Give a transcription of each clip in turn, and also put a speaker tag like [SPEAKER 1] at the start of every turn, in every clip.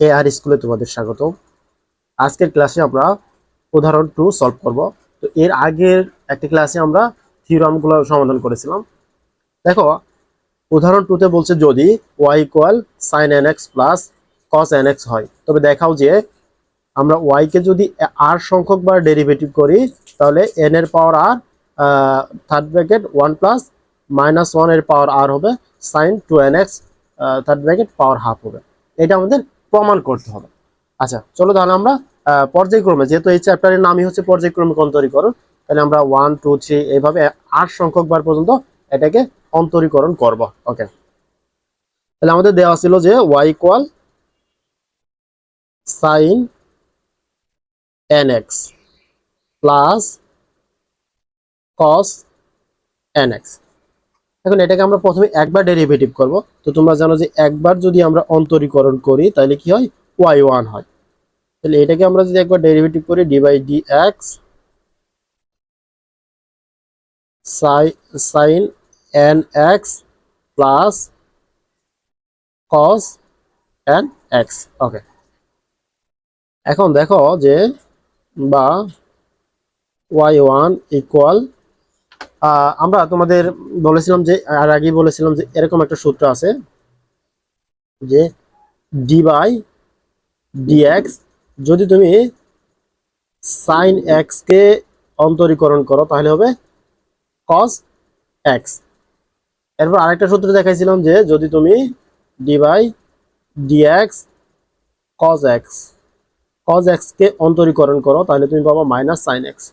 [SPEAKER 1] এ আর স্কুলে তোমাদের স্বাগত আজকের ক্লাসে আমরা উদাহরণ টু সলভ করব। তো এর আগের একটা ক্লাসে আমরা থিওরামগুলো সমাধান করেছিলাম। দেখো, উদাহরণ টুতে বলছে যদি Y equal sine N X plus cos N X হয়, তবে দেখাও যে আমরা ওয়াইকে যদি আর সংখ্যক বার ডেরিভেটিভ করি, তাহলে এন এর power R third bracket one plus minus ওয়ানের পাওয়ার আর হবে sine two N X third bracket power half হবে। এটা আমাদের প্রমাণ করতে হবে। আচ্ছা চলো তাহলে আমরা পর্যায়ক্রমে, যেহেতু এই চ্যাপ্টারের নামই হচ্ছে পর্যায়ক্রমিক অন্তরীকরণ, তাহলে আমরা ওয়ান টু থ্রি এইভাবে আট সংখ্যক বার পর্যন্ত এটাকে অন্তরীকরণ করব। ওকে তাহলে আমাদের দেওয়া ছিল যে Y equal sine N X plus cos N X এখন এটাকে আমরা প্রথমে একবার ডেরিভেটিভ করব। তো তোমরা জানো যে একবার যদি আমরা অন্তরীকরণ করি, তাহলে কি হয়? ওয়াই ওয়ান হয়। তাহলে এটাকে আমরা যদি একবার ডেরিভেটিভ করি D by D X sine N X plus cos N X okay এখন দেখো যে বা ওয়াই ওয়ান ইকুয়াল আমরা তোমাদের বলেছিলাম যে, আর আগেই বলেছিলাম যে এরকম একটা সূত্র আছে যে ডি বাই ডিএক্স যদি তুমি সাইন এক্স কে অন্তরীকরণ করো, তাহলে হবে কস এক্স এরপর আরেকটা সূত্র দেখাইছিলাম যে, যদি তুমি D by D X cos X cos X কে অন্তরীকরণ করো, তাহলে তুমি পাবা minus sine X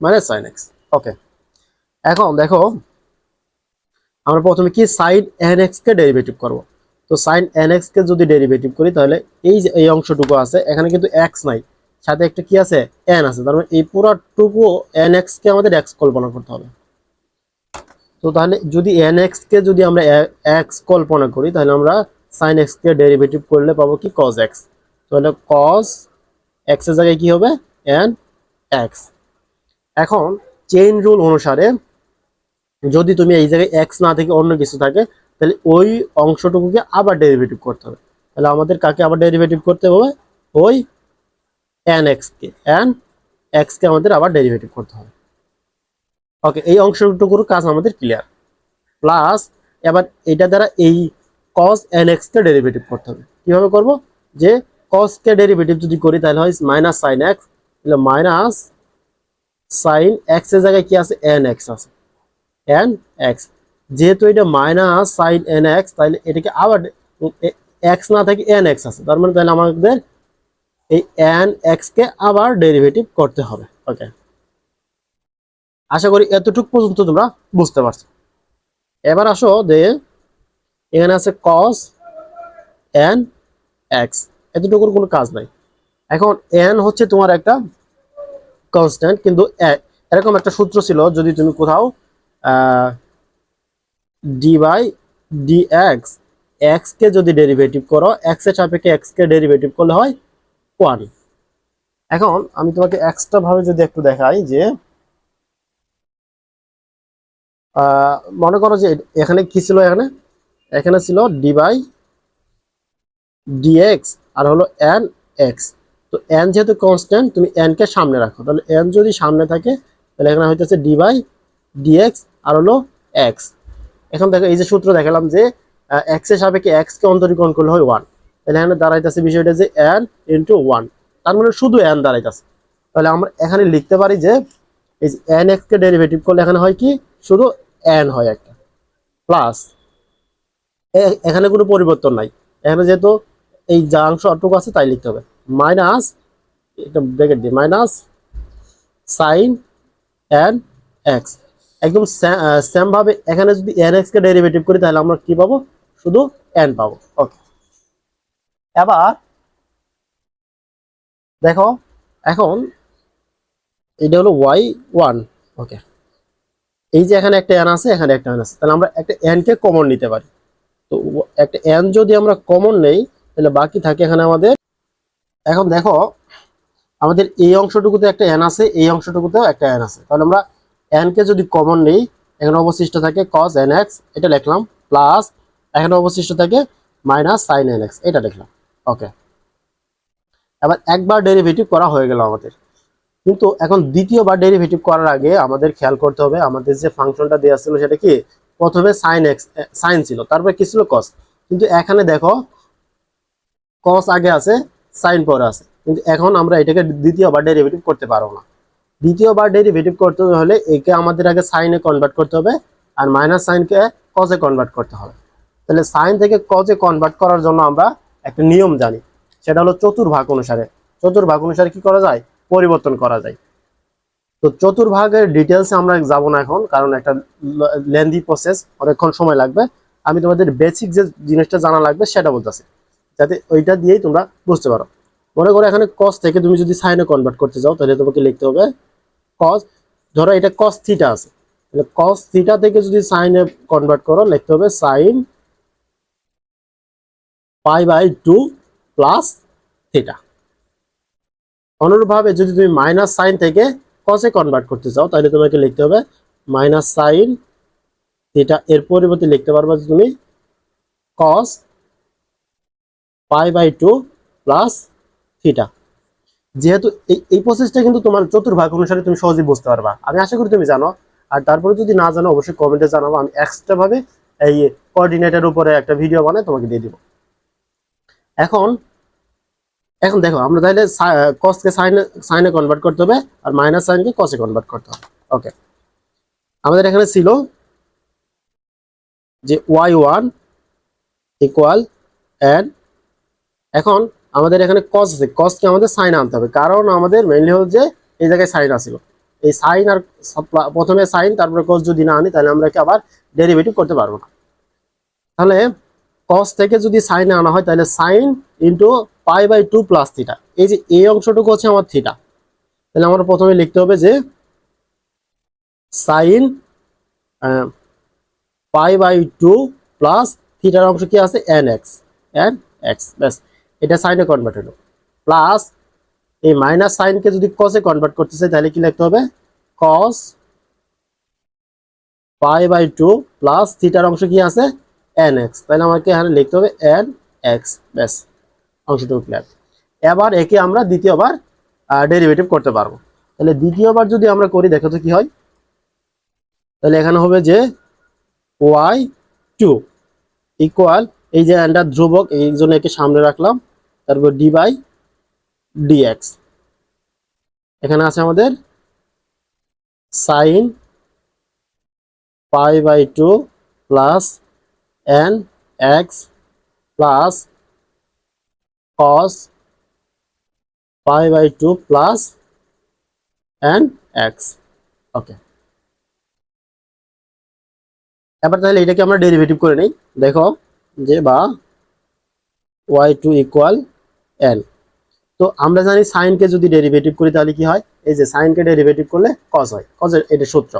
[SPEAKER 1] minus sine X okay এখন দেখো, আমরা প্রথমে কি সাইন এন কে ডেরিভেটিভ করব? তো সাইন এন কে যদি ডেরিভেটিভ করি, তাহলে এই যে, এই অংশটুকু আছে, এখানে কিন্তু এক্স নাই। সাথে একটা কি আছে? এন আছে। তার মানে এই পুরোটুকু এন কে আমাদের এক্স কল্পনা করতে হবে। তো তাহলে যদি এন কে যদি আমরা এক্স কল্পনা করি, তাহলে আমরা সাইন এক্স কে ডেরিভেটিভ করলে পাবো কি? কজ এক্স তাহলে কজ এক্সের জায়গায় কি হবে? এন এক্স এখন চেইন রুল অনুসারে যদি তুমি এই জায়গায় এক্স না থেকে অন্য কিছু থাকে, তাহলে ওই অংশটুকুকে আবার ডেরিভেটিভ করতে হবে। তাহলে আমাদের কাকে আবার ডেরিভেটিভ করতে হবে? ওই এন এক্স কে। এন এক্স কে আমাদের আবার ডেরিভেটিভ করতে হবে। ওকে এই অংশটুকুর কাজ আমাদের ক্লিয়ার প্লাস এবার এটা দ্বারা এই কস এন এক্স কে ডেরিভেটিভ করতে হবে। কীভাবে করব? যে কস কে ডেরিভেটিভ যদি করি, তাহলে হয় মাইনাস সাইন এক্স তাহলে মাইনাস সাইন এক্সের জায়গায় কি আছে? এন এক্স আছে। এন এক্স যেহেতু এটা মাইনাস সাইন এন এক্স তাহলে এটাকে আবার এক্স না থাকে এন এক্স আছে। তার মানে তাহলে আমাদের এই এন এক্স কে আবার ডেরিভেটিভ করতে হবে। ওকে আশা করি এতটুকু পর্যন্ত তোমরা বুঝতে পারছ। এবার আসো যে এখানে আছে কস এন এক্স এতটুকুর কোনো কাজ নাই। এখন এন হচ্ছে তোমার একটা কনস্ট্যান্ট কিন্তু এরকম একটা সূত্র ছিল, যদি তুমি কোথাও ডি বাই ডি এক্স কে যদি ডেরিভেটিভ করো এক্সের সাপেক্ষে এক্স কে ডেরিভেটিভ করলে হয় ওয়ান এখন, আমি তোমাকে এক্সট্রা ভাবে যদি একটু দেখাই, যে মনে করো যে, এখানে কি ছিল এখানে? এখানে ছিল ডি বাই ডিএক্স আর হলো এন এক্স তো এন যেহেতু কনস্ট্যান্ট তুমি এন কে সামনে রাখো। তাহলে এন যদি সামনে থাকে, তাহলে এখানে হইতেছে ডি বাই ডিএক্স আর হলো এক্স এখন দেখো, এই যে সূত্র দেখালাম যে এক্সের সাপেক্ষে এক্স কে অন্তরীকরণ করলে হয় ওয়ান তাহলে এখানে দাঁড়াইতেছে বিষয়টা যে এন ইন্টু ওয়ান তার মানে শুধু এন দাঁড়াইতেছে। তাহলে আমরা এখানে লিখতে পারি যে, এই যে এন এক্স কে ডেরিভেটিভ করলে এখানে হয় কি? শুধু এন হয় একটা। প্লাস এখানে কোনো পরিবর্তন নাই। এখানে যেহেতু এই যা অংশ অটুকু আছে, তাই লিখতে হবে। মাইনাস একটা ব্রেকেট দিই minus sine N X. Same ভাবে এখানে যদি এন এক্স কে ডেরিভেটিভ করি, তাহলে আমরা কি পাবো? শুধু এন পাবো। ওকে এবার দেখো, এখন এটা হলো ওয়াই ওয়ান ওকে এই যে এখানে একটা এন আছে, এখানে একটা এন আছে। তাহলে আমরা একটা এন কে কমন নিতে পারি। তো একটা এন যদি আমরা কমন নেই, তাহলে বাকি থাকে এখানে আমাদের এখন দেখো, আমাদের এই অংশটুকুতে একটা এন আছে, এই অংশটুকুতেও একটা এন আছে। তাহলে আমরা এন কে যদি কমন নেই, এখানে অবশিষ্ট থাকে কস এন এক্স এটা লিখলাম প্লাস এখানে অবশিষ্ট থাকে মাইনাস সাইন এন এক্স এটা দেখলাম ওকে এবার একবার ডেরিভেটিভ করা হয়ে গেল আমাদের। কিন্তু এখন দ্বিতীয়বার ডেরিভেটিভ করার আগে আমাদের খেয়াল করতে হবে, আমাদের যে ফাংশনটা দেওয়া ছিল সেটা কি? প্রথমে সাইন এক্স সাইন ছিল, তারপরে কি ছিল কস কিন্তু এখানে দেখো কস আগে আছে সাইন পরে আছে। কিন্তু এখন আমরা এটাকে দ্বিতীয়বার ডেরিভেটিভ করতে পারব না। দ্বিতীয়বার ডেরিভেটিভ করতে হলে একে আমাদের আগে সাইনে কনভার্ট করতে হবে আর মাইনাস সাইনকে কজে কনভার্ট করতে হবে। তাহলে সাইন থেকে কজে কনভার্ট করার জন্য আমরা একটা নিয়ম জানি। সেটা হলো চতুর্ভাগ অনুসারে। চতুর্ভাগ অনুসারে কি করা যায়? পরিবর্তন করা যায়। তো চতুর্ভাগের ডিটেলসে আমরা যাব না এখন, কারণ একটা লেন্দি প্রসেস অনেকক্ষণ সময় লাগবে। আমি তোমাদের বেসিক যে জিনিসটা জানা লাগবে সেটা বলতেছি। যাতে ওইটা দিয়েই তোমরা বুঝতে পারো। মনে করো এখানে কস থেকে তুমি যদি সাইনে কনভার্ট করতে যাও, তাহলে তোমাকে লিখতে হবে কস ধরো এটা কস থিটা আছে। তাহলে কস থিটা থেকে যদি সাইনে কনভার্ট করো, লিখতে হবে sine pi by two plus theta অনুরূপভাবে যদি তুমি মাইনাস সাইন থেকে কসে কনভার্ট করতে চাও তাহলে তোমাকে লিখতে হবে মাইনাস সাইন থিটা এর পরিবর্তে লিখতে পারবে তুমি cos pi by two plus theta. যেহেতু এই এই প্রসেসটা কিন্তু তোমার চতুর্ভাগ অনুসারে তুমি সহজেই বুঝতে পারবা। আমি আশা করি তুমি জানো। আর তারপরে যদি না জানো, অবশ্যই কমেন্টে জানাব। আমি এক্সট্রা ভাবে এই কোঅর্ডিনেটের উপরে একটা ভিডিও বানাই তোমাকে দিয়ে দিব। এখন এখন দেখো, আমরা তাহলে কসকে সাইনে সাইনে কনভার্ট করতে হবে, আর মাইনাস সাইনকে কসে কনভার্ট করতে হবে। ওকে আমাদের এখানে ছিল যে ওয়াই ওয়ান ইকুয়াল এন্ড এখন আমাদের এখানে কস আছে কসকে আমাদের সাইন আনতে হবে। কারণ আমাদের মেইনলি যে এই জায়গায় সাইন আসছিল এই সাইন আর প্রথমে সাইন তারপরে কস যদি না আনি, তাহলে আমরা কি আবার ডেরিভেটিভ করতে পারব না। তাহলে কস থেকে যদি সাইনে আনা হয়, তাহলে sine into pi by two plus theta এই যে এই অংশটুকু হচ্ছে আমার থিটা তাহলে আমরা প্রথমে লিখতে হবে যে sine pi by two plus থিটার অংশ কি আছে? এন এক্স এন এক্স ব্যাস। এটা সাইনে কনভার্ট হলো। প্লাস এই মাইনাস সাইনকে যদি কসে কনভার্ট করতে চাই, তাহলে কি লিখতে হবে? Cos pi by two plus থিটার অংশ কি আছে? এন এক্স তাহলে আমাকে এখানে লিখতে হবে এন এক্স ব্যাস, অংশটুকু ক্লিয়ার এবার একে আমরা দ্বিতীয়বার ডেরিভেটিভ করতে পারব। তাহলে দ্বিতীয়বার যদি আমরা করি, দেখো তো কি হয়? তাহলে এখানে হবে যে ওয়াই টু ইকুয়াল এই যে অ্যান্ডার ধ্রুবক, এই জন্য একে সামনে রাখলাম। তারপর ডি বাই ডিএক্স এখানে আছে আমাদের sine pi by two plus N X plus cos pi by 2 plus n X okay এবার তাহলে এটাকে আমরা ডেরিভেটিভ করে নিই। দেখো যে বা y2 টু ইকুয়াল এন তো আমরা জানি সাইনকে যদি ডেরিভেটিভ করি তাহলে কি হয়? এই যে সাইনকে ডেরিভেটিভ করলে cos হয়। এর এটা সূত্র।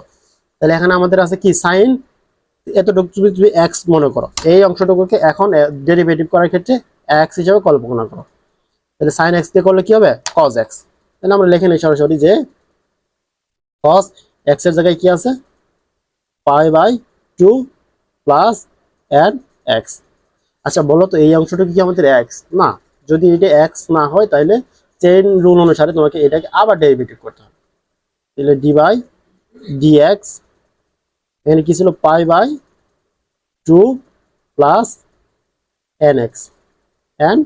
[SPEAKER 1] তাহলে এখানে আমাদের আছে কি? সাইন এতটুকু তুমি তুমি এক্স মনে করো, এই অংশটুকুকে এখন ডেরিভেটিভ করার ক্ষেত্রে এক্স হিসাবে কল্পনা করো। তাহলে সাইন এক্স দিয়ে করলে কি হবে? কজ এক্স তাহলে আমরা লিখে নিই সরাসরি যে কজ এক্সের জায়গায় কি আছে? Pi by two plus N X আচ্ছা বলো তো, এই অংশটুকু কি আমাদের এক্স না, যদি এটা এক্স না হয়, তাহলে চেন রুল অনুসারে তোমাকে এটাকে আবার ডেরিভেটিভ করতে হবে। তাহলে ডি বাই ডি এক্স এখানে কি ছিল? Pi by two plus N X N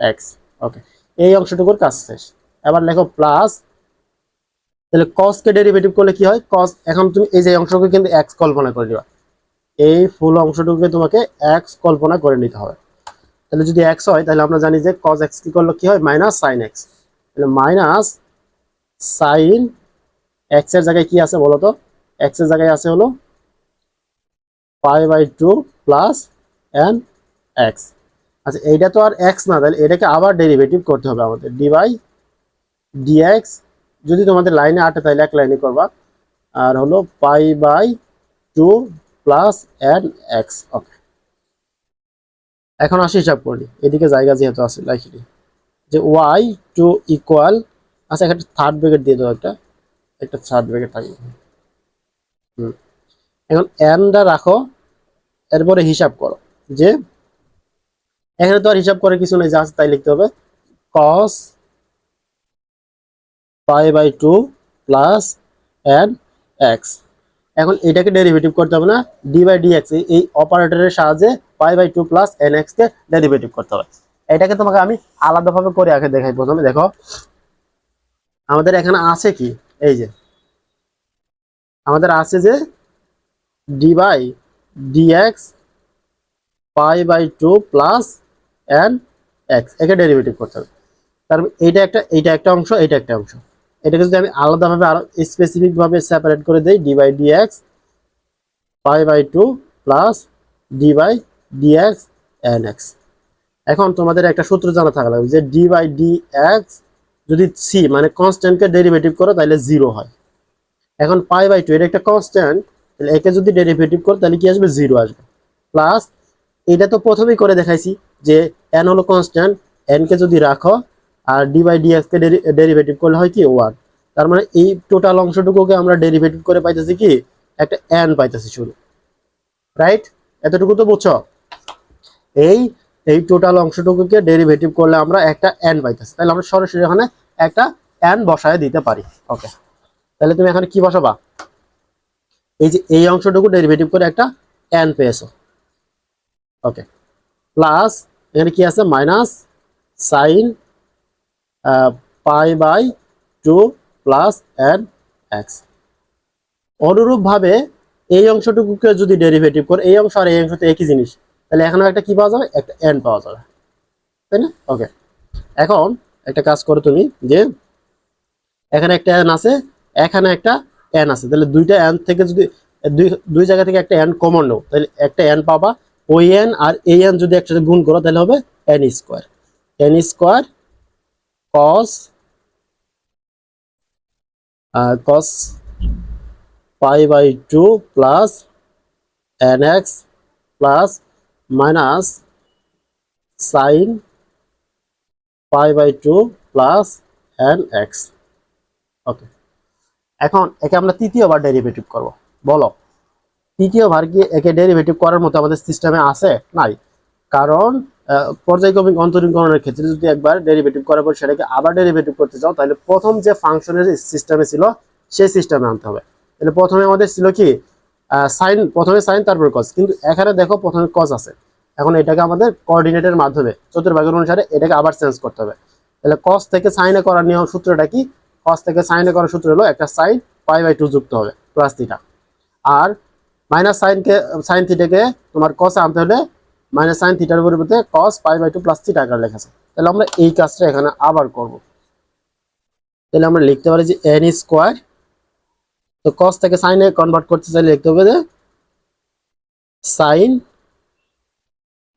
[SPEAKER 1] X okay এই অংশটুকুর কাজ শেষ। এবার লেখো প্লাস তাহলে কসকে ডেরিভেটিভ করলে কি হয়? কস এখন তুমি এই যে অংশকে কিন্তু এক্স কল্পনা করে দিবা এই ফুল অংশটুকুকে তোমাকে এক্স কল্পনা করে নিতে হবে। তাহলে যদি এক্স হয়, তাহলে আমরা জানি যে কজ এক্স কি করলে, কি হয়? মাইনাস সাইন এক্স তাহলে মাইনাস সাইন এক্সের জায়গায় কি আছে বলো তো এক্সের জায়গায় আছে হলো pi by two plus n x আচ্ছা এইটা তো আর এক্স না, তাহলে এটাকে আবার ডেরিভেটিভ করতে হবে আমাদের। ডি বাই ডিএক্স যদি তোমাদের লাইনে আটে, তাহলে এক লাইনে করবা। আর হলো pi by two plus n x okay এখন আসি হিসাব করি। এদিকে জায়গা যেহেতু আছে লাইকি যে ওয়াই টু ইকুয়াল আচ্ছা একটা থার্ড ব্রেকেট দিয়ে দাও একটা। একটা থার্ড ব্রেকেট থাকবে হুম। এখন এনটা রাখো, এরপরে হিসাব করো। যে এখানে তো আর হিসাব করে কিছু নেই, যা আছে তাই লিখতে হবে। Cos pi by two plus n x এখন এটাকে ডেরিভেটিভ করতে হবে না ডি বাই ডি এক্স এই অপারেটরের সাহায্যে pi by two plus n K derivative করতে হবে। এটাকে তোমাকে আমি আলাদাভাবে করে আগে দেখাই প্রথমে, দেখো। আমাদের এখানে আছে কি? এই যে। আমাদের আছে যে d by dx pi by two plus n x একে ডেরিভেটিভ করতে হবে। তার এইটা একটা এইটা একটা অংশ, এইটা একটা অংশ। এটাকে যদি আমি আলাদাভাবে আরও স্পেসিফিক ভাবে সেপারেট করে দেই d by dx pi by two plus d by dx n x এখন তোমাদের একটা সূত্র জানা থাকা লাগবে যে ডি বাই ডি এক্স যদি সি মানে কনস্ট্যান্টকে ডেরিভেটিভ করো, তাহলে জিরো হয়। এখন পাই বাই টু এটা একটা কনস্ট্যান্ট তাহলে একে যদি ডেরিভেটিভ করো, তাহলে কি আসবে? জিরো আসবে। প্লাস এটা তো প্রথমেই করে দেখাইছি যে এন হলো কনস্ট্যান্ট এনকে যদি রাখো আর ডি বাই ডি এক্সকে ডেরিভেটিভ করলে হয় কি ওয়ান তার মানে এই টোটাল অংশটুকুকে আমরা ডেরিভেটিভ করে পাইতেছি কি? একটা এন পাইতেছি শুরু রাইট এতটুকু তো বুঝছ? এই এই টোটাল অংশটুকুকে ডেরিভেটিভ করলে আমরা একটা এন পাইতেছি। তাহলে আমরা সরাসরি এখানে একটা এন বসায় দিতে পারি। ওকে তাহলে তুমি এখানে কি বসাবা? এই যে, এই অংশটুকু ডেরিভেটিভ করে একটা এন পেয়েছ। ওকে প্লাস এখানে কি আছে? Minus sine pi by two plus n x. অনুরূপভাবে এই অংশটুকুকে যদি ডেরিভেটিভ করে, এই অংশ আর এই অংশ তো একই জিনিস, তাহলে এখানেও একটা কি পাওয়া যাবে? একটা এন পাওয়া যাবে। তাই না? ওকে এখন একটা কাজ করো তুমি, যে এখানে একটা এন আছে, এখানে একটা এন আছে। তাহলে দুইটা এন থেকে যদি, দুই দুই জায়গা থেকে একটা এন কমন নেও তাহলে একটা এন পাবা, ওই এন আর এই এন যদি একসাথে গুণ করো, তাহলে হবে n square. N square cos cos pi by two plus n x plus minus sine pi by two plus n x. Okay এখন একে আমরা তৃতীয়বার ডেরিভেটিভ করব। বলো তৃতীয়বার কি একে ডেরিভেটিভ করার মতো আমাদের সিস্টেমে আছে? নাই। কারণ পর্যায়ক্রমিক অন্তরীকরণের ক্ষেত্রে যদি একবার ডেরিভেটিভ করার পর সেটাকে আবার ডেরিভেটিভ করতে চাও, তাহলে প্রথম যে ফাংশনের সিস্টেমে ছিল, সেই সিস্টেমে আনতে হবে। তাহলে প্রথমে আমাদের ছিল কি? সাইন প্রথমে সাইন তারপর কজ কিন্তু এখানে দেখো প্রথমে কজ আছে। এখন এটাকে আমাদের কোঅর্ডিনেটের মাধ্যমে, চতুর্ভাগের অনুসারে এটাকে আবার চেঞ্জ করতে হবে। তাহলে কস থেকে সাইনে করার নিয়ম সূত্রটা কি? কস থেকে সাইনে করার সূত্র হলো একটা সাইন পাই বাই টু যুক্ত হবে প্লাস থিটা আর মাইনাস সাইনকে সাইন থিটাকে তোমার কসে আনতে হলে মাইনাস সাইন থিটার পরিবর্তে cos pi by two plus theta আকার লেখা আছে। তাহলে আমরা এই কাজটা এখানে আবার করব। তাহলে আমরা লিখতে পারি যে এন স্কোয়ার তো কস থেকে সাইনে কনভার্ট করতে চাইলে লিখতে হবে যে sine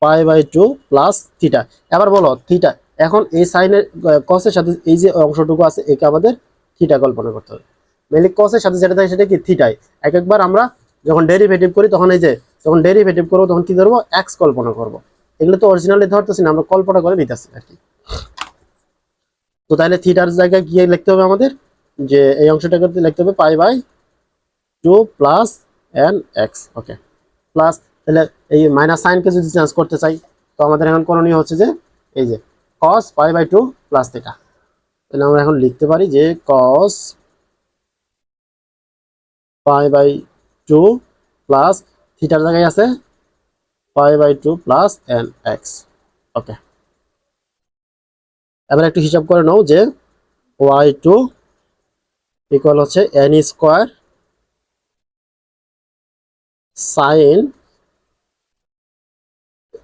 [SPEAKER 1] pi by two plus theta এবার বলো থিটা এখন এই সাইনের কসের সাথে এই যে অংশটুকু আছে, একে আমাদের থিটা কল্পনা করতে হবে। মেনলি কসের সাথে যেটা থাকে সেটা কি থিটাই এক একবার আমরা যখন ডেরিভেটিভ করি, তখন এই যে যখন ডেরিভেটিভ করব, তখন কি ধরবো? এক্স কল্পনা করব। এগুলো তো অরিজিনালি ধরতেছি না, আমরা কল্পনা করে নিতেছি আর কি। তো তাহলে থিটার জায়গায় গিয়ে লিখতে হবে আমাদের যে এই অংশটাকে লিখতে হবে pi by two plus n x okay plus তাহলে এই মাইনাস সাইনকে যদি চেঞ্জ করতে চাই, তো আমাদের এখন করণীয় হচ্ছে যে এই যে cos pi by two plus theta তাহলে আমরা এখন লিখতে পারি যে cos pi by two plus থিটার জায়গায় আছে pi by two plus n x okay এবার একটু হিসাব করে নাও যে ওয়াই টু ইকুয়াল হচ্ছে এন স্কোয়ার সাইন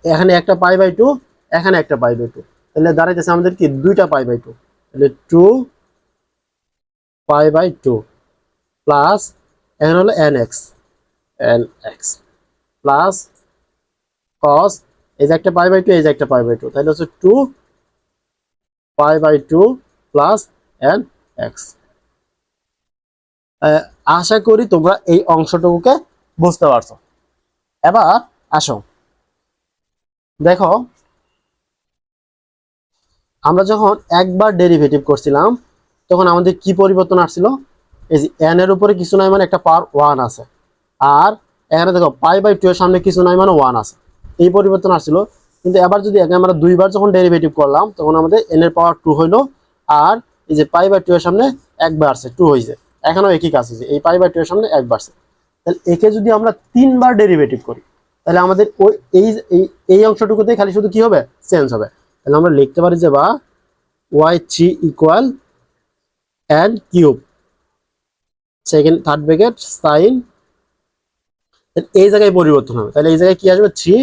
[SPEAKER 1] এখানে একটা পাই বাই টু এখানে একটা পাই বাই টু তাহলে দাঁড়াইতেছে আমাদের কি দুইটা পাই বাই টু তাহলে two pi by two plus এখানে হলো n x n x plus cos এই যে একটা পাই বাই টু এই যে একটা পাই বাই টু তাহলে হচ্ছে two pi by two plus n x আশা করি তোমরা এই অংশটুকুকে বুঝতে পারছ। এবার আসো। দেখো, আমরা যখন একবার ডেরিভেটিভ করছিলাম, তখন আমাদের কি পরিবর্তন আসছিল? এই যে এন এর উপরে কিছু নয় মানে একটা পাওয়ার ওয়ান আছে। আর এখানে দেখো পাই বাই টু এর সামনে কিছু নয় মানে ওয়ান আছে। এই পরিবর্তন আসছিল, কিন্তু এবার যদি একে আমরা দুইবার যখন ডেরিভেটিভ করলাম, তখন আমাদের এন এর পাওয়ার টু হইল, আর এই যে পাই বাই টু এর সামনে একবার বাড়ছে টু হয়েছে এখানেও একই কাজ হয়েছে এই পাই বাই টু এর সামনে এক বাড়ছে তাহলে একে যদি আমরা তিনবার ডেরিভেটিভ করি, তাহলে আমাদের ওই, এই, এই- অংশটুকুতে খালি শুধু কি হবে? চেঞ্জ হবে। তাহলে আমরা লিখতে পারি যে বা y three equal and cube second third bracket sine এই জায়গায় পরিবর্তন হবে। তাহলে এই জায়গায় কি আসবে? Three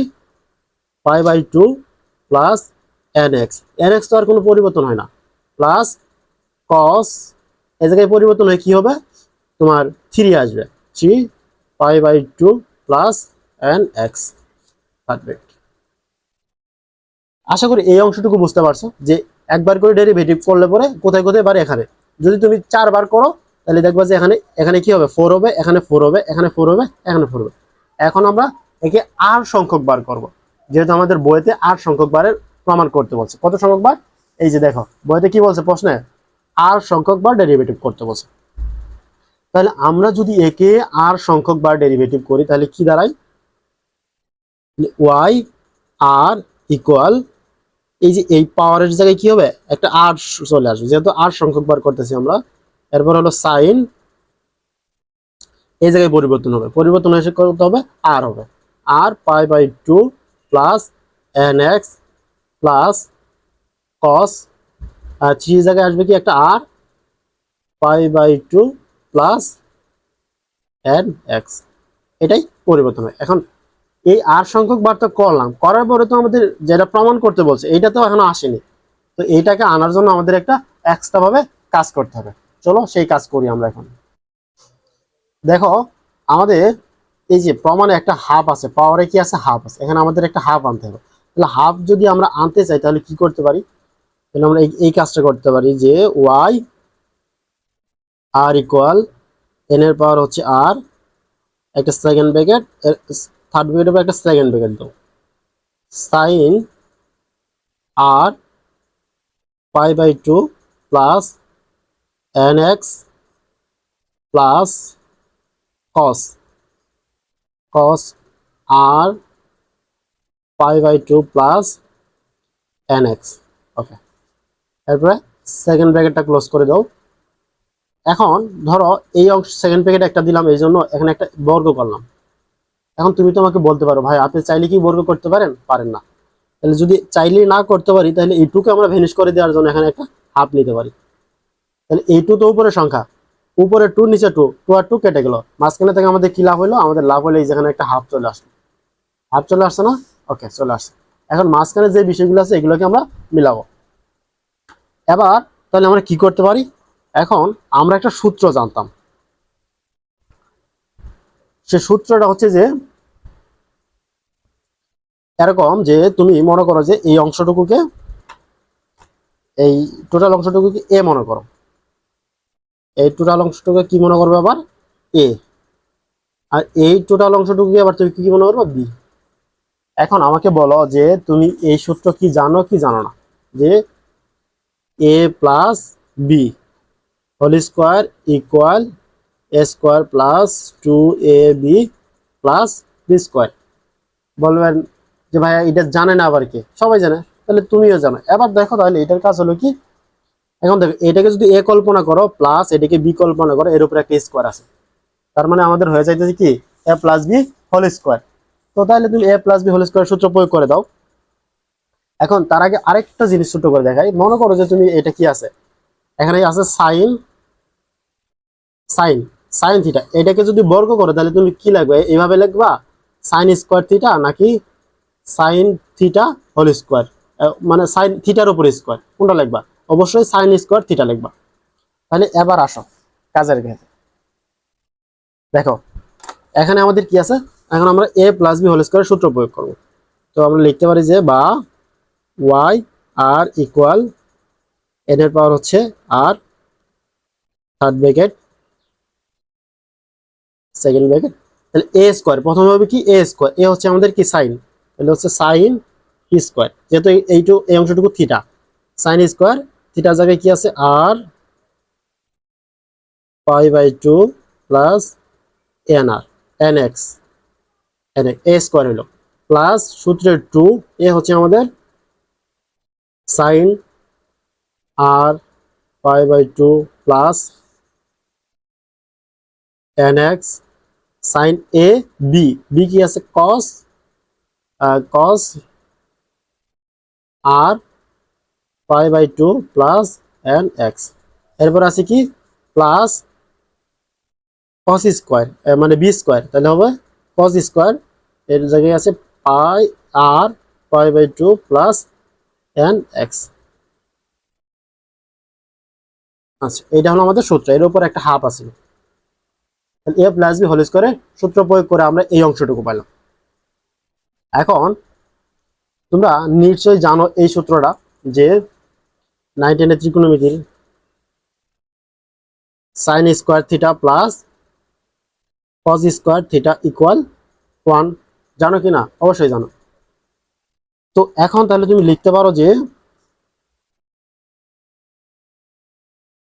[SPEAKER 1] pi by two plus n x n x তো আর কোনো পরিবর্তন হয় না। প্লাস কস এই জায়গায় পরিবর্তন হয় কি হবে? তোমার থ্রি আসবে। Three pi by two plus n x bracket আশা করি এই অংশটুকু বুঝতে পারছ যে একবার করে ডেরিভেটিভ করলে পরে কোথায় কোথায় বারে এখানে। যদি তুমি চারবার করো, তাহলে দেখবা যে এখানে এখানে কি হবে? ফোর হবে, এখানে ফোর হবে, এখানে ফোর হবে, এখানে ফোর হবে। এখন আমরা একে আর সংখ্যক বার করব। যেহেতু আমাদের বইতে আর সংখ্যক বারের প্রমাণ করতে বলছে। কত সংখ্যক বার? এই যে দেখো, বইতে কি বলছে প্রশ্নে? আর সংখ্যক বার ডেরিভেটিভ করতে বলছে। তাহলে আমরা যদি একে আর সংখ্যক বার ডেরিভেটিভ করি, তাহলে কি দাঁড়ায়? ওয়াই আর ইকুয়াল এই যে এই পাওয়ারের জায়গায় কি হবে? একটা আর চলে আসবে। যেহেতু আর সংখ্যক বার করতেছি আমরা, এরপর হলো সাইন এই জায়গায় পরিবর্তন হবে। পরিবর্তন এসে করতে হবে? আর হবে। R pi by two plus n x plus cos r three জায়গায় আসবে কি? একটা r pi by two plus n x এটাই পরিবর্তন হয় এখন এই আর সংখ্যক বার তো করলাম। করার পরে তো আমাদের যেটা প্রমাণ করতে বলছে, এইটা তো এখনও আসেনি। তো এইটাকে আনার জন্য আমাদের একটা এক্সট্রা ভাবে কাজ করতে হবে। চলো সেই কাজ করি আমরা এখন। দেখো, আমাদের এই যে প্রমাণে একটা হাফ আছে পাওয়ারে কি আছে? হাফ আছে। এখানে আমাদের একটা হাফ আনতে হবে। তাহলে হাফ যদি আমরা আনতে চাই, তাহলে কি করতে পারি? তাহলে আমরা এই- কাজটা করতে পারি যে ওয়াই আর ইকুয়াল এন এর পাওয়ার হচ্ছে আর একটা সেকেন্ড ব্র্যাকেট থার্ড ব্র্যাকেটের পর একটা সেকেন্ড ব্র্যাকেট দাও sine r pi by two plus n x plus cos cos r pi by two plus n x okay এরপরে সেকেন্ড ব্র্যাকেটটা ক্লোজ করে দাও। এখন ধরো এই অংশ সেকেন্ড ব্র্যাকেট একটা দিলাম, এই জন্য এখানে একটা বর্গ করলাম। এখন তুমি তোমাকে বলতে পারো, ভাই, আপনি চাইলে কি বর্গ করতে পারেন? পারেন না। তাহলে যদি চাইলে না করতে পারি, তাহলে এইটুকু আমরা ভেনিশ করে দেওয়ার জন্য এখানে একটা হাফ নিতে পারি। তাহলে এই টু তো উপরে সংখ্যা। উপরে টু নিচে টু টু আর টু কেটে গেল। মাঝখানে থেকে আমাদের কি লাভ হলো? আমাদের লাভ হলো এই যেখানে একটা হাফ চলে আসলো। হাফ চলে আসছে না? ওকে চলে আসছে। এখন মাঝখানে যে বিষয়গুলো আছে, এগুলোকে আমরা মিলাবো। এবার তাহলে আমরা কি করতে পারি? এখন আমরা একটা সূত্র জানতাম। সে সূত্রটা হচ্ছে যে, এরকম যে তুমি মনে করো যে এই অংশটুকুকে, এই টোটাল অংশটুকুকে এ মনে করো। এই টোটাল অংশটুকু কি মনে করবে আবার? এ আর এই টোটাল অংশটুকুকে আবার তুমি কি মনে করবে? বি এখন আমাকে বলো যে তুমি এই সূত্র কি জানো কি জানো না? যে a plus b whole square equal a square plus two a b plus b square বলবেন যে ভাইয়া এটা জানে না আবার কে? সবাই জানে, তাহলে তুমিও জানো। এবার দেখো তাহলে এটার কাজ হলো কি? এখন দেখো, এটাকে যদি এ কল্পনা করো প্লাস এটাকে বি কল্পনা করো, এর উপরে একটা স্কোয়ার আছে। তার মানে আমাদের হয়ে যাইতেছে কি? A plus b whole square তো তাহলে তুমি a plus b whole square সূত্র প্রয়োগ করে দাও। এখন তার আগে আরেকটা জিনিস ছোট করে দেখাই। মনে করো যে তুমি এটা কি আছে? এখানে আছে সাইন সাইন সাইন থিটা এটাকে যদি বর্গ করো, তাহলে তুমি কি লাগবে? এইভাবে লিখবা সাইন স্কোয়ার থিটা নাকি সাইন থিটা হোল স্কোয়ার মানে সাইন থিটার উপর স্কোয়ার কোনটা লিখবা অবশ্যই সাইন স্কোয়ার থিটা লিখবা। তাহলে এবার আসো কাজের ক্ষেত্রে। দেখো, এখানে আমাদের কি আছে? এখন আমরা a plus b whole square সূত্র প্রয়োগ করব। তো আমরা লিখতে পারি যে বা ওয়াই আর ইকুয়াল এন এর পাওয়ার হচ্ছে r third bracket second bracket তাহলে এ স্কোয়ার প্রথমে হবে কি এ স্কোয়ার এ হচ্ছে আমাদের কি সাইন তাহলে হচ্ছে সাইন স্কোয়ার যেহেতু এই- এইটু এই অংশটুকু থিটা সাইন স্কোয়ার থিটার জায়গায় কি আছে? R pi by two plus n r n x n a square হলো প্লাস সূত্রের টু এ হচ্ছে আমাদের sine r pi by two plus n x sine a b b কি আছে? Cos cos r pi by two plus n x. এরপর আছে কি? Plus cos square মানে বি স্কোয়ার, তাহলে হবে কস স্কোয়ার। এর জায়গায় আছে pi r, pi by two plus n x. আচ্ছা এটা হলো আমাদের সূত্র, এর উপর একটা হাফ আছে। এ প্লাস বি হোল স্কোয়ারে সূত্র প্রয়োগ করে আমরা এই অংশটুকু পাইলাম। এখন তোমরা নিশ্চয়ই জানো এই সূত্রটা যে নাইন টেনের ত্রিকোণমিতির sine square theta plus cos square theta equal one জানো কি না? অবশ্যই জানো। তো এখন তাহলে তুমি লিখতে পারো যে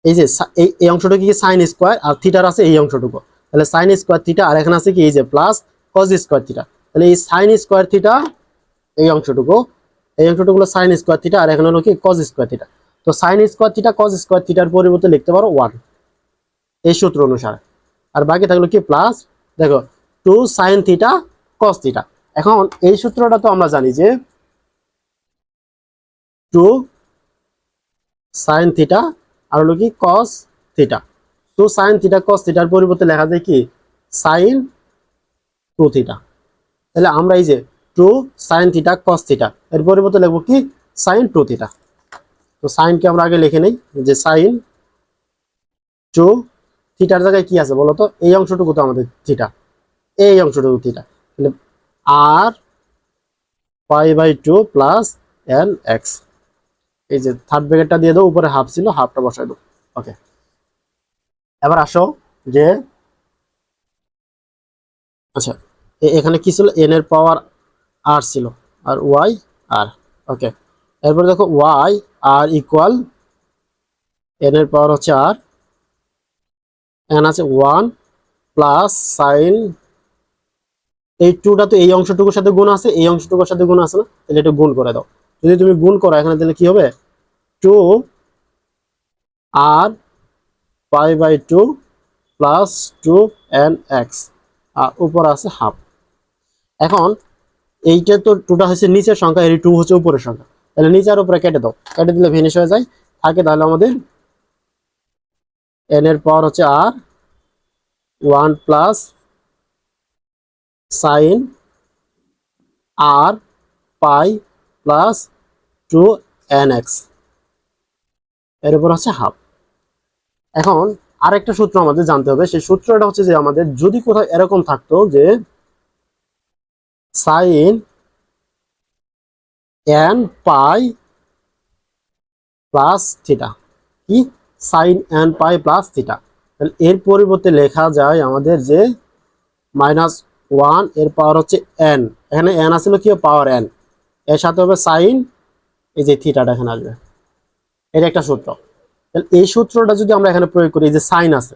[SPEAKER 1] এই যে এই অংশটুকু কি সাইন স্কোয়ার আর থিটার আছে এই অংশটুকু। তাহলে সাইন স্কোয়ার থিটা আর এখানে আছে কি? এই যে প্লাস কজ স্কোয়ার থিটা তাহলে এই সাইন স্কোয়ার থিটা এই অংশটুকু এই অংশটুকু হলো সাইন স্কোয়ার থিটা আর এখানে হলো কি? কজ স্কোয়ার থিটা তো sine square theta cos square থিটার পরিবর্তে লিখতে পারো ওয়ান এই সূত্র অনুসারে। আর বাকি থাকল কি? প্লাস দেখো two sine theta cos theta এখন এই সূত্রটা তো আমরা জানি যে টু সাইন থিটা আর হলো কি? Cos theta two sine theta cos থিটার পরিবর্তে লেখা যায় কি? সাইন টু থিটা তাহলে আমরা এই যে two sine theta cos theta এর পরিবর্তে লিখব কি? সাইন টু থিটা তো সাইনকে আমরা আগে লিখে নেই যে সাইন টু থিটার জায়গায় কি আছে বলো তো? এই অংশটুকু তো আমাদের থিটা। এই অংশটুকু theta. R pi by two plus n x. এই যে থার্ড ব্র্যাকেটটা দিয়ে দাও, উপরে হাফ ছিল, হাফটা বসাই দাও। ওকে। এবার আসো যে আচ্ছা এখানে কি ছিল? এন এর পাওয়ার আর ছিল। আর ওয়াই আর। ওকে। এরপর দেখো ওয়াই আর ইকুয়াল এন এর পাওয়ার হচ্ছে আর এন আছে ওয়ান প্লাস সাইন এই টুটা তো এই অংশটুকুর সাথে গুণ আছে, এই অংশটুকুর সাথে গুণ আছে না? তাহলে এটা গুণ করে দাও। যদি তুমি গুণ করো, এখানে তাহলে কি হবে? Two r pi by two plus two n x r উপর আছে হাফ এখন, এইটা তো টুটা হচ্ছে নিচের সংখ্যা, এই টু হচ্ছে উপরের সংখ্যা। তাহলে নিচে আর উপরে কেটে দাও। কেটে দিলে ফিনিশ হয়ে যায়। থাকে তাহলে আমাদের এন এর পাওয়ার হচ্ছে r one plus sine r pi plus two n এক্সের উপর হচ্ছে হাফ এখন আরেকটা সূত্র আমাদের জানতে হবে। সেই সূত্রটা হচ্ছে যে আমাদের যদি কোথাও এরকম থাকতো যে sine n pi plus theta কি? Sine n pi plus theta তাহলে এর পরিবর্তে লেখা যায় আমাদের যে মাইনাস ওয়ানের পাওয়ার হচ্ছে এন এখানে এন আসছিল কি? পাওয়ার এন এর সাথে হবে সাইন এই যে থিটাটা এখানে আসবে। এটা একটা সূত্র। তাহলে এই সূত্রটা যদি আমরা এখানে প্রয়োগ করি, এই যে সাইন আছে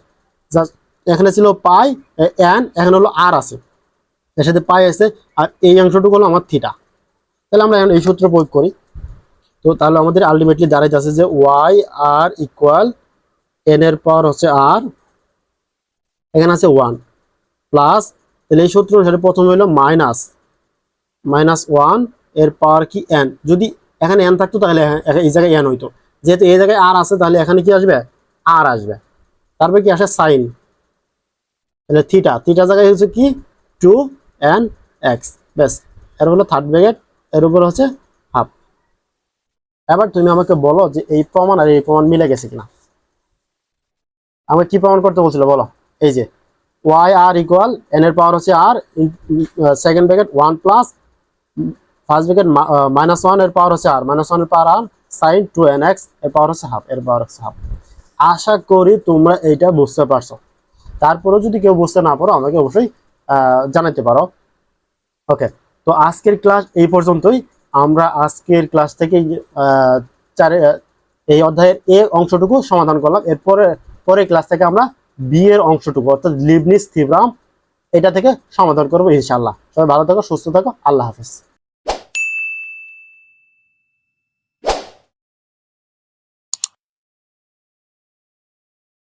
[SPEAKER 1] এখানে ছিল পাই এন এখানে হলো আর আছে। এর সাথে পাই আছে, আর এই অংশটুকু হলো আমার থিটা তাহলে আমরা এখন এই সূত্র প্রয়োগ করি। তো তাহলে আমাদের আলটিমেটলি দাঁড়াইতে আছে যে ওয়াই আর ইকুয়াল এন এর পাওয়ার হচ্ছে আর এখানে আছে ওয়ান প্লাস তাহলে এই সূত্র অনুসারে প্রথমে হলো মাইনাস মাইনাস ওয়ানের পাওয়ার কি এন যদি এখানে এন থাকতো তাহলে এই জায়গায় এন হইতো। যেহেতু এই জায়গায় আর আছে, তাহলে এখানে কি আসবে? আর আসবে। তারপরে কি আসে সাইন তাহলে থিটা থিটা জায়গায় হচ্ছে কি? টু এন এক্স ব্যাস। এর হলো থার্ড ব্র্যাকেট এর উপর হচ্ছে হাফ এবার তুমি আমাকে বলো যে এই প্রমাণ আর এই প্রমাণ মিলে গেছে কিনা। আমাকে কি প্রমাণ করতে বলছিল বলো। এই যে ওয়াই আর ইকুয়াল এন এর পাওয়ার হচ্ছে r second bracket one plus first bracket minus ওয়ানের পাওয়ার হচ্ছে আর মাইনাস ওয়ানের power r sine two n এক্সের পাওয়ার হচ্ছে হাফ এর পাওয়ার হচ্ছে হাফ আশা করি তোমরা এইটা বুঝতে পারছ। তারপরেও যদি কেউ বুঝতে না পারো আমাকে অবশ্যই আহ, জানাতে পারো। ওকে তো আজকের ক্লাস এই পর্যন্তই। আমরা আজকের ক্লাস থেকে চারে এই অধ্যায়ের এ অংশটুকু সমাধান করলাম। এরপরে পরে ক্লাস থেকে আমরা বি এর অংশটুকু, অর্থাৎ লিবনিস থিবরাম এটা থেকে সমাধান করব ইনশাল্লাহ সবাই ভালো থাকো, সুস্থ থাকো, আল্লাহ হাফেজ।